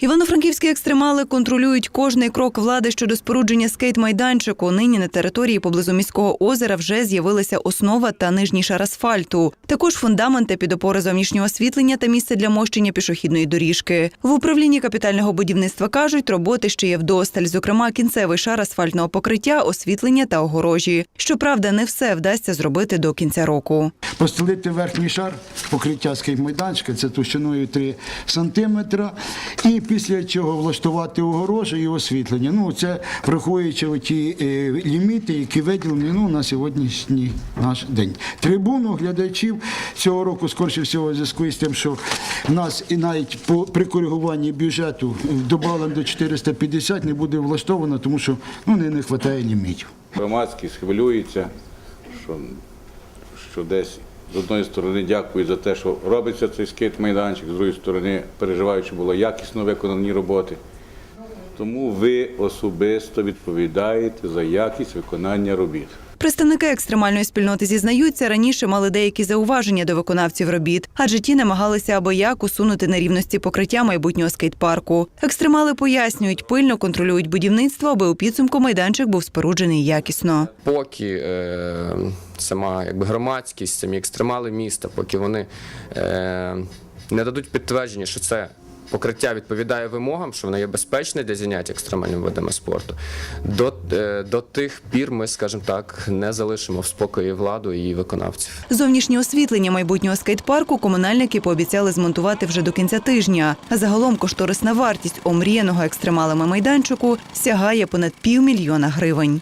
Івано-франківські екстремали контролюють кожний крок влади щодо спорудження скейт-майданчику. Нині на території поблизу міського озера вже з'явилася основа та нижній шар асфальту. Також фундаменти під опори зовнішнього освітлення та місце для мощення пішохідної доріжки. В управлінні капітального будівництва кажуть, роботи ще є вдосталь, зокрема кінцевий шар асфальтного покриття, освітлення та огорожі. Щоправда, не все вдасться зробити до кінця року. Постелити верхній шар покриття скейт-майданчика, це товщиною 3 сантиметра, і після чого влаштувати огорожу і освітлення. Ну, це враховуючи ті е, ліміти, які виділені ну, на сьогоднішній наш день. Трибуну глядачів цього року, скорше всього, в зв'язку із тим, що нас і навіть по при коригуванні бюджету додали до 450 не буде влаштовано, тому що ну, не, не вистачає лімітів. Громадськість хвилюється, що, що десь з одної сторони дякую за те, що робиться цей скейт-майданчик, з іншої сторони переживаю, що було якісно виконані роботи. Тому ви особисто відповідаєте за якість виконання робіт. Представники екстремальної спільноти зізнаються, раніше мали деякі зауваження до виконавців робіт, адже ті намагалися або як усунути нерівності покриття майбутнього скейт-парку. Екстремали пояснюють, пильно контролюють будівництво, аби у підсумку майданчик був споруджений якісно. поки е, сама якби, громадськість, самі екстремали міста, поки вони е, не дадуть підтвердження, що це покриття відповідає вимогам, що воно є безпечне для заняття екстремальними видами спорту, до, е, до тих пір ми, скажімо так, не залишимо в спокої владу і виконавців. Зовнішнє освітлення майбутнього скейт-парку комунальники пообіцяли змонтувати вже до кінця тижня. Загалом кошторисна вартість омріяного екстремалами майданчику сягає понад півмільйона гривень.